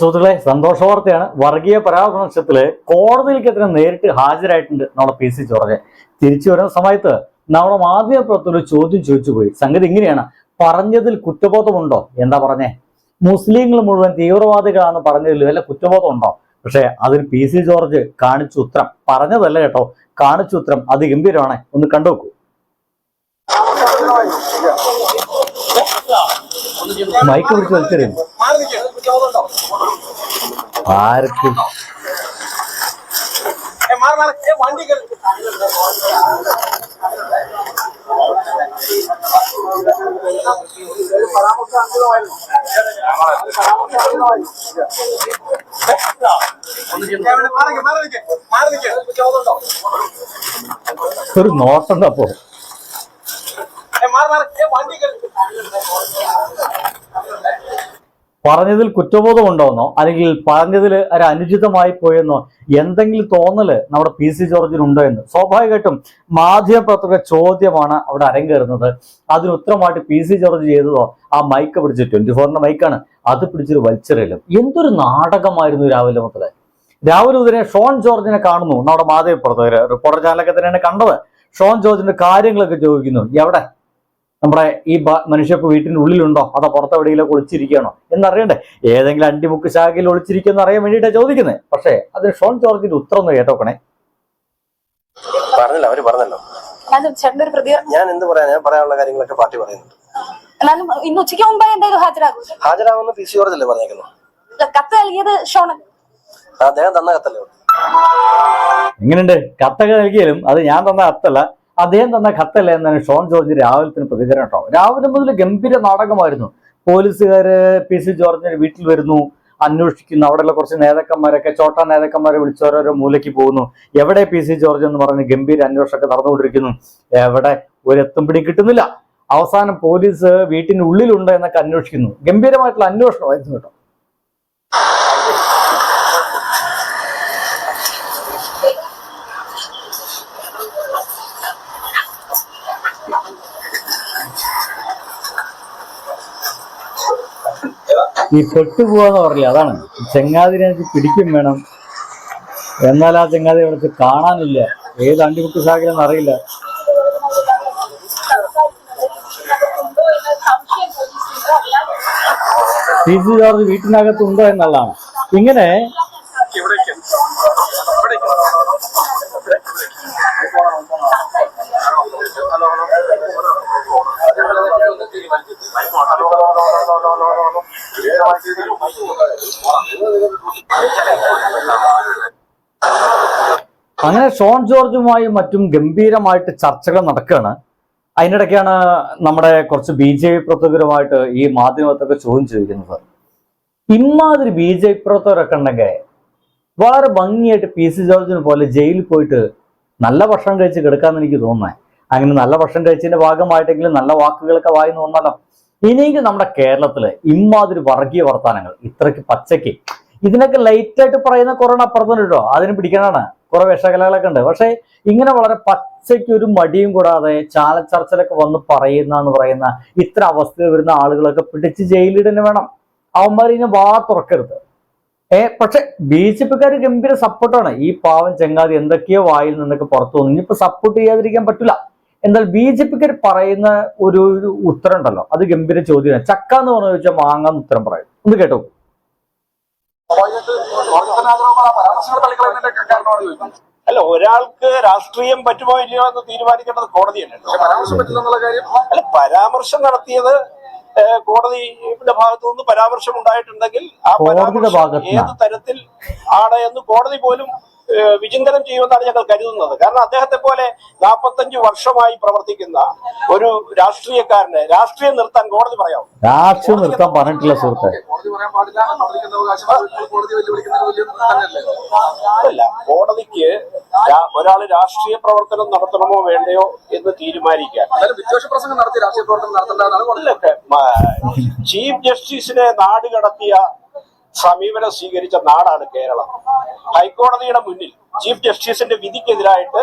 സുഹൃത്തുക്കളെ സന്തോഷ വാർത്തയാണ്. വർഗീയ പരാമർശത്തിൽ കോടതിയിലേക്ക് നേരിട്ട് ഹാജരായിട്ടുണ്ട് നമ്മുടെ പി സി ജോർജ്. തിരിച്ചു വരുന്ന സമയത്ത് നമ്മുടെ മാധ്യമപ്രവർത്തകർ ചോദ്യം ചോദിച്ചു പോയി സംഗതി ഇങ്ങനെയാണ്. പറഞ്ഞതിൽ കുറ്റബോധമുണ്ടോ? എന്താ പറഞ്ഞേ? മുസ്ലിങ്ങൾ മുഴുവൻ തീവ്രവാദികളാണെന്ന് പറഞ്ഞതിൽ വല്ല കുറ്റബോധം ഉണ്ടോ പക്ഷെ അതിൽ പി സി ജോർജ് കാണിച്ചു ഉത്തരം പറഞ്ഞതല്ല കേട്ടോ. കാണിച്ചു ഉത്തരം അത് ഗംഭീരമാണ് ഒന്ന് കണ്ടുനോക്കൂ. മൈക്ക് പിടിച്ച് വലിച്ചെറിയും ആർക്ക്? ഒരു നോട്ടുണ്ട് അപ്പോ? പറഞ്ഞതിൽ കുറ്റബോധം ഉണ്ടോന്നോ അല്ലെങ്കിൽ പറഞ്ഞതിൽ ഒരു അനുചിതമായി പോയെന്നോ എന്തെങ്കിലും തോന്നൽ നമ്മുടെ പി സി ജോർജിന് ഉണ്ടോ എന്ന്? സ്വാഭാവികമായിട്ടും മാധ്യമപ്രവർത്തക ചോദ്യമാണ് അവിടെ അരങ്ങേറുന്നത്. അതിന് ഉത്തരമായിട്ട് പി സി ജോർജ് ചെയ്തതോ? ആ മൈക്ക് പിടിച്ച് ട്വന്റി ഫോറിന്റെ മൈക്കാണ്. അത് പിടിച്ചൊരു വലിച്ചെറിയലും. എന്തൊരു നാടകമായിരുന്നു രാവിലെ മുതലേ. രാവിലെ മുതലേ ഷോൺ ജോർജിനെ കാണുന്നു നമ്മുടെ മാധ്യമപ്രവർത്തകർ റിപ്പോർട്ടർ ചാനലൊക്കെ തന്നെയാണ് കണ്ടത്. ഷോൺ ജോർജിന്റെ കാര്യങ്ങളൊക്കെ ചോദിക്കുന്നു. എവിടെ? നമ്മുടെ ഈ ബ- മനുഷ്യപ്പ് വീട്ടിന്റെ ഉള്ളിലുണ്ടോ അതോ പുറത്തെവിടെയെങ്കിലും ഒളിച്ചിരിക്കുകയാണോ? എന്നറിയണ്ടേ? ഏതെങ്കിലും അണ്ടിമുക്ക് ശാഖയിൽ ഒളിച്ചിരിക്കുന്ന അറിയാൻ വേണ്ടിയിട്ടാണ് ചോദിക്കുന്നത് പക്ഷേ അതിന് ഷോൺ ജോർജിന്റെ ഉത്തരം ഒന്ന് കേട്ടോക്കണേ. പറഞ്ഞല്ലോ അവർ പറഞ്ഞല്ലോ. ഞാൻ എന്ത് പറയാ ഞാൻ പറയാനുള്ള കാര്യങ്ങളൊക്കെ പാർട്ടി പറയുന്നുണ്ട്. എന്നാലും ഇന്ന് ഉച്ചയ്ക്ക് മുമ്പേ എന്തായാലും ഹാജരാകും ഹാജരാകുന്ന പി സി ജോർജ് അല്ലേ പറഞ്ഞേക്കുന്നു കത്ത് നൽകിയത് ഷോണൻ അദ്ദേഹം തന്ന കത്തല്ലേ? എങ്ങനെയുണ്ട്? കത്തൊക്കെ നൽകിയാലും അത് ഞാൻ തന്ന കത്തല്ല. അദ്ദേഹം തന്ന കത്തല്ല എന്നാണ് ഷോൺ ജോർജ് രാവിലത്തിന് പ്രതികരണം കേട്ടോ. രാവിലെ മുതൽ ഗംഭീര നാടകമായിരുന്നു. പോലീസുകാര് പി സി ജോർജിന്റെ വീട്ടിൽ വരുന്നു അന്വേഷിക്കുന്നു. അവിടെയുള്ള കുറച്ച് നേതാക്കന്മാരൊക്കെ ചോട്ടാ നേതാക്കന്മാരെ വിളിച്ച് ഓരോരോ മൂലയ്ക്ക് പോകുന്നു. എവിടെ പി സി ജോർജ് എന്ന് പറഞ്ഞ് ഗംഭീര അന്വേഷണമൊക്കെ നടന്നുകൊണ്ടിരിക്കുന്നു. എവിടെ ഒരു പിടി കിട്ടുന്നില്ല. അവസാനം പോലീസ് വീട്ടിനുള്ളിലുണ്ട് എന്നൊക്കെ അന്വേഷിക്കുന്നു. ഗംഭീരമായിട്ടുള്ള അന്വേഷണമായിരുന്നു കേട്ടോ. ഈ പെട്ടുപോകാന്ന് പറയില്ല അതാണ്. ചെങ്ങാതിനെ പിടിക്കും വേണം. എന്നാൽ ആ ചെങ്ങാതി അവിടുത്തെ കാണാനില്ല. ഏത് അണ്ടിമുക്ക് സാഗരം അറിയില്ല ടി സി ജോർജ് വീട്ടിനകത്തുണ്ടോ എന്നുള്ളതാണ്. ഇങ്ങനെ അങ്ങനെ ഷോൺ ജോർജുമായും മറ്റും ഗംഭീരമായിട്ട് ചർച്ചകൾ നടക്കുകയാണ്. അതിനിടയ്ക്കാണ് നമ്മുടെ കുറച്ച് ബി ജെ പി പ്രവർത്തകരുമായിട്ട് ഈ മാധ്യമത്തൊക്കെ ചോദ്യം ചോദിക്കുന്നത്. ഇമാതിരി ബി ജെ പി പ്രവർത്തകരൊക്കെ ഉണ്ടെങ്കിൽ വളരെ ഭംഗിയായിട്ട് പി സി ജോർജിന് പോലെ ജയിലിൽ പോയിട്ട് നല്ല ഭക്ഷണം കഴിച്ച് കിടക്കാന്ന് എനിക്ക് തോന്നുന്നത് അങ്ങനെ നല്ല ഭക്ഷണം കഴിച്ചതിന്റെ ഭാഗമായിട്ടെങ്കിലും നല്ല വാക്കുകളൊക്കെ വായി തോന്നാലോ? ഇനിയും നമ്മുടെ കേരളത്തിൽ ഇമാതിരി വർഗീയ വർത്താനങ്ങൾ ഇത്രയ്ക്ക് പച്ചയ്ക്ക്. ഇതിനൊക്കെ ലൈറ്റായിട്ട് പറയുന്ന കൊറോണ അപ്പുറത്തുണ്ടോ അതിന് പിടിക്കാനാണ് കുറെ വിഷകലകളൊക്കെ ഉണ്ട്. പക്ഷേ ഇങ്ങനെ വളരെ പച്ചയ്ക്ക് ഒരു മടിയും കൂടാതെ ചാലച്ചർച്ചലൊക്കെ വന്ന് പറയുന്ന എന്ന് പറയുന്ന ഇത്ര അവസ്ഥയിൽ വരുന്ന ആളുകളൊക്കെ പിടിച്ച് ജയിലിൽ തന്നെ വേണം. അവന്മാർ ഇനി വാ തുറക്കരുത്. ഏ പക്ഷെ ബി ജെ പിക്കാർ ഗംഭീര സപ്പോർട്ടാണ്. ഈ പാവം ചെങ്ങാതി എന്തൊക്കെയോ വായിൽ നിന്നൊക്കെ പുറത്തു വന്നു. ഇനിയിപ്പോ സപ്പോർട്ട് ചെയ്യാതിരിക്കാൻ പറ്റില്ല എന്നാൽ ബി ജെ പിക്കാർ പറയുന്ന ഒരു ഉത്തരം ഉണ്ടല്ലോ. അത് ഗംഭീര ചോദ്യമാണ്. ചക്ക എന്ന് പറഞ്ഞു ചോദിച്ചാൽ മാങ്ങാന്ന് ഉത്തരം പറയും. ഒന്ന് കേട്ടോ അല്ല ഒരാൾക്ക് രാഷ്ട്രീയം പറ്റുമോ ഇല്ലയോ എന്ന് തീരുമാനിക്കേണ്ടത് കോടതിയല്ലേ അല്ല പരാമർശം നടത്തിയത് കോടതിയുടെ ഭാഗത്തു നിന്ന് പരാമർശം ഉണ്ടായിട്ടുണ്ടെങ്കിൽ ആ പരാമർശം? ഏത് തരത്തിൽ ആണ് എന്ന് കോടതി പോലും വിചിന്തനം ചെയ്യുമെന്നാണ് ഞങ്ങൾ കരുതുന്നത്. കാരണം അദ്ദേഹത്തെ പോലെ നാൽപ്പത്തഞ്ച് വർഷമായി പ്രവർത്തിക്കുന്ന ഒരു രാഷ്ട്രീയക്കാരന് രാഷ്ട്രീയം നിർത്താൻ കോടതി പറയാം രാഷ്ട്രീയം നിർത്താൻ പറഞ്ഞിട്ടില്ല സുഹൃത്തെ. അല്ല? കോടതിക്ക് ഒരാൾ രാഷ്ട്രീയ പ്രവർത്തനം നടത്തണമോ വേണ്ടയോ എന്ന് തീരുമാനിക്കാൻ. വിദ്വേഷ പ്രസംഗം നടത്തി രാഷ്ട്രീയ പ്രവർത്തനം നടത്തേണ്ടതാണ് ചീഫ് ജസ്റ്റിസിനെ നാട് കടത്തിയ സമീപനം സ്വീകരിച്ച നാടാണ് കേരളം. ഹൈക്കോടതിയുടെ മുന്നിൽ ചീഫ് ജസ്റ്റിസിന്റെ വിധിക്കെതിരായിട്ട്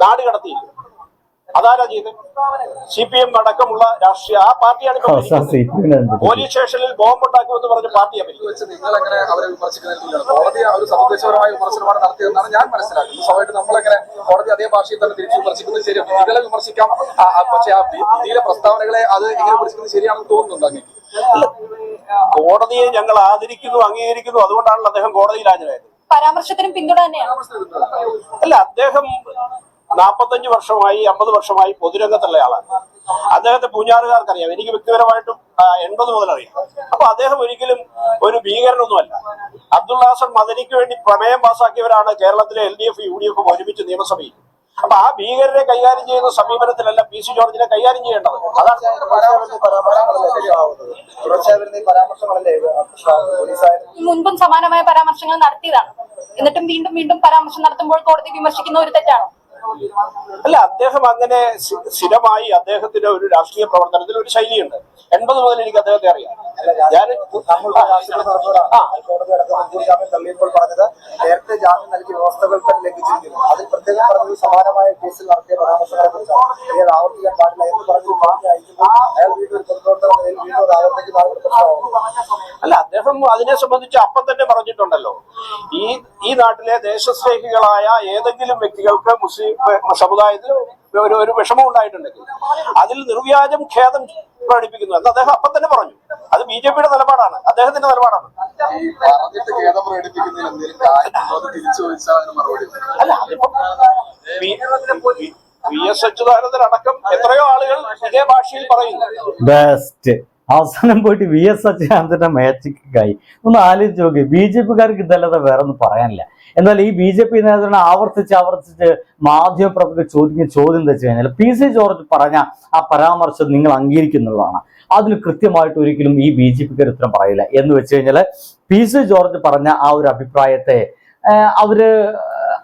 നാട് കടത്തിയില്ല അതാരാ ചെയ്തത്? സി പി എം അടക്കമുള്ള രാഷ്ട്രീയ ആ പാർട്ടിയാണ് പോലീസ് സ്റ്റേഷനിൽ ബോംബ് ഉണ്ടാക്കുമെന്ന് പറഞ്ഞ നിങ്ങൾ എങ്ങനെ അവരെ വിമർശിക്കുന്നില്ല കോടതി ഒരു സമുദ്ദേശപരമായ വിമർശനമാണ് നടത്തിയതെന്നാണ് ഞാൻ മനസ്സിലാക്കുന്നത്. നമ്മളെങ്ങനെ കോടതി അതേ ഭാഷയിൽ തന്നെ തിരിച്ചു വിമർശിക്കുന്നത് ശരിയാണ് വിമർശിക്കാം. ആ, ആ, പക്ഷേ ആ വിധിയിലെ പ്രസ്താവനകളെ അത് എങ്ങനെ വിമർശിക്കുന്നത് ശരിയാണെന്ന് തോന്നുന്നുണ്ടോ കോടതിയെ ഞങ്ങൾ ആദരിക്കുന്നു അംഗീകരിക്കുന്നു. അതുകൊണ്ടാണല്ലോ അദ്ദേഹം കോടതിയിൽ ഹാജരായത് പരാമർശത്തിനും പിന്തുണ തന്നെയാണ് അല്ല അദ്ദേഹം നാൽപ്പത്തഞ്ച് വർഷമായി അമ്പത് വർഷമായി പൊതുരംഗത്തുള്ള ആളാണ്. അദ്ദേഹത്തെ പൂഞ്ഞാറുകാർക്കറിയാം. എനിക്ക് വ്യക്തിപരമായിട്ടും എൺപത് മുതൽ അറിയാം. അപ്പൊ അദ്ദേഹം ഒരിക്കലും ഒരു ഭീകരനൊന്നുമല്ല. അബ്ദുൾ ഹാസൻ മദനിക്ക് വേണ്ടി പ്രമേയം പാസാക്കിയവരാണ് കേരളത്തിലെ L D F U D എഫും ഒരുമിച്ച് നിയമസഭയിൽ. അപ്പൊ ആ ഭീകരരെ കൈകാര്യം ചെയ്യുന്ന സമീപനത്തിലല്ല പി സി ജോർജിനെ കൈകാര്യം ചെയ്യേണ്ടത്. അതാണ് മുൻപും സമാനമായ പരാമർശങ്ങൾ നടത്തിയതാണ്. എന്നിട്ടും വീണ്ടും വീണ്ടും പരാമർശം നടത്തുമ്പോൾ കോടതി വിമർശിക്കുന്ന ഒരു തെറ്റാണോ? അല്ല അദ്ദേഹം അങ്ങനെ സ്ഥിരമായി അദ്ദേഹത്തിന്റെ ഒരു രാഷ്ട്രീയ പ്രവർത്തനത്തിൽ ഒരു ശൈലിയുണ്ട്. എൺപത് മുതൽ എനിക്ക് അദ്ദേഹത്തെ അറിയാം. നേരത്തെ ജാമ്യം നൽകിയ വ്യവസ്ഥകൾ തന്നെ ലംഘിച്ചിരിക്കുന്നു. അതിൽ പ്രത്യേകം പറഞ്ഞത് സമാനമായ കേസിൽ നടത്തിയ പരാമർശങ്ങളെ കുറിച്ചാണ്. ആവർത്തിക്കാൻ പാടില്ല എന്ന് പറഞ്ഞു അല്ല അദ്ദേഹം അതിനെ സംബന്ധിച്ച് അപ്പം തന്നെ പറഞ്ഞിട്ടുണ്ടല്ലോ. ഈ ഈ നാട്ടിലെ ദേശസ്നേഹികളായ ഏതെങ്കിലും വ്യക്തികൾക്ക് മുസ്ലിം സമുദായത്തിൽ ഒരു ഒരു വിഷമം ഉണ്ടായിട്ടുണ്ടെങ്കിൽ അതിൽ നിർവ്യാജം ഖേദം പ്രകടിപ്പിക്കുന്നു. എന്ന് അദ്ദേഹം അപ്പം തന്നെ പറഞ്ഞു. അത് ബി ജെ പിയുടെ നിലപാടാണ്. അദ്ദേഹത്തിന്റെ നിലപാടാണ് അല്ല അതിപ്പോ വി- വി എസ് അച്യുതാനന്ദൻ അടക്കം എത്രയോ ആളുകൾ ഇതേ ഭാഷയിൽ പറയുന്നു. ബെസ്റ്റ് അവസാനം പോയിട്ട് വി എസ് അച്യുതാനന്ദന്റെ മാജിക്കായി ഒന്ന് ആലോചിച്ച് നോക്കി ബി ജെ പിക്കാർക്ക് ഇതല്ലാതെ വേറെ ഒന്നും പറയാനില്ല. എന്നാൽ ഈ ബി ജെ പി നേതാവിനെ ആവർത്തിച്ച് ആവർത്തിച്ച് മാധ്യമപ്രവർത്തകർ ചോദിക്കുന്ന ചോദ്യം എന്താ വെച്ച് കഴിഞ്ഞാൽ പി സി ജോർജ് പറഞ്ഞ ആ പരാമർശം നിങ്ങൾ അംഗീകരിക്കുന്നുള്ളതാണ്. അതിന് കൃത്യമായിട്ട് ഒരിക്കലും ഈ ബി ജെ പിക്കാർ ഉത്തരം പറയില്ല. എന്ന് വെച്ച് കഴിഞ്ഞാൽ പി സി ജോർജ് പറഞ്ഞ ആ ഒരു അഭിപ്രായത്തെ അവർ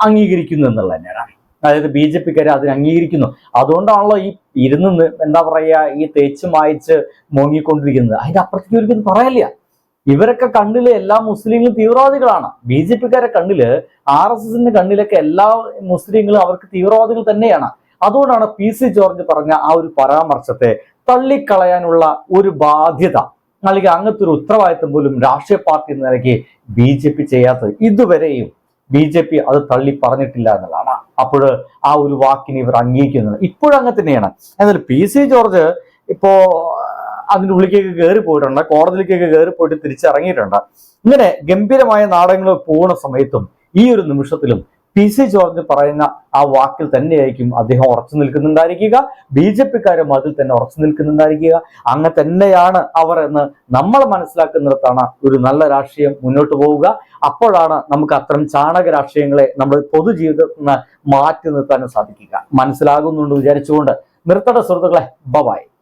അംഗീകരിക്കുന്നു എന്നുള്ളത് തന്നെയാണ്. അതായത് ബി ജെ പിക്കാർ അതിനെ അംഗീകരിക്കുന്നു. അതുകൊണ്ടാണല്ലോ ഈ ഇരുന്ന് എന്താ പറയുക ഈ തേച്ച് മായച്ച് മുങ്ങിക്കൊണ്ടിരിക്കുന്നത്. അതിന്റെ അപ്പുറത്തേക്ക് ഒരിക്കലും പറയില്ല ഇവരൊക്കെ കണ്ണിൽ എല്ലാ മുസ്ലിങ്ങളും തീവ്രവാദികളാണ്. ബി ജെ പിക്കാരെ കണ്ണിൽ ആർ എസ് എസിന്റെ കണ്ണിലൊക്കെ എല്ലാ മുസ്ലിങ്ങളും അവർക്ക് തീവ്രവാദികൾ തന്നെയാണ്. അതുകൊണ്ടാണ് പി സി ജോർജ് പറഞ്ഞ ആ ഒരു പരാമർശത്തെ തള്ളിക്കളയാനുള്ള ഒരു ബാധ്യത അല്ലെങ്കിൽ അങ്ങനത്തെ ഒരു ഉത്തരവാദിത്തം പോലും രാഷ്ട്രീയ പാർട്ടി എന്ന നിലയ്ക്ക് ബി ജെ പി ചെയ്യാത്തത്. ഇതുവരെയും ബി ജെ പി അത് തള്ളി പറഞ്ഞിട്ടില്ല എന്നുള്ളതാണ്. അപ്പോൾ ആ ഒരു വാക്കിനെ ഇവർ അംഗീകരിക്കുന്നത്. ഇപ്പോഴങ്ങനെ തന്നെയാണ്. എന്നാൽ പി സി ജോർജ് ഇപ്പോ അതിന്റെ ഉള്ളിലേക്ക് കയറി പോയിട്ടുണ്ട്. കോടതിയിലേക്കൊക്കെ കയറി പോയിട്ട് തിരിച്ചിറങ്ങിയിട്ടുണ്ട്. ഇങ്ങനെ ഗംഭീരമായ നാടകങ്ങൾ പോകുന്ന സമയത്തും ഈ ഒരു നിമിഷത്തിലും പി സി ജോർജ് പറയുന്ന ആ വാക്കിൽ തന്നെയായിരിക്കും അദ്ദേഹം ഉറച്ചു നിൽക്കുന്നുണ്ടായിരിക്കുക. ബി ജെ പിക്കാരും അതിൽ തന്നെ ഉറച്ചു നിൽക്കുന്നുണ്ടായിരിക്കുക. അങ്ങനെ തന്നെയാണ് അവർ എന്ന് നമ്മൾ മനസ്സിലാക്കുന്നിടത്താണ് ഒരു നല്ല രാഷ്ട്രീയം മുന്നോട്ട് പോവുക. അപ്പോഴാണ് നമുക്ക് അത്തരം ചാണക രാഷ്ട്രീയങ്ങളെ നമ്മുടെ പൊതുജീവിതത്തിൽ നിന്ന് മാറ്റി നിർത്താനും സാധിക്കുക. മനസ്സിലാകുന്നുണ്ട് വിചാരിച്ചുകൊണ്ട്. നിർത്തട സുഹൃത്തുക്കളെ. ബബായ്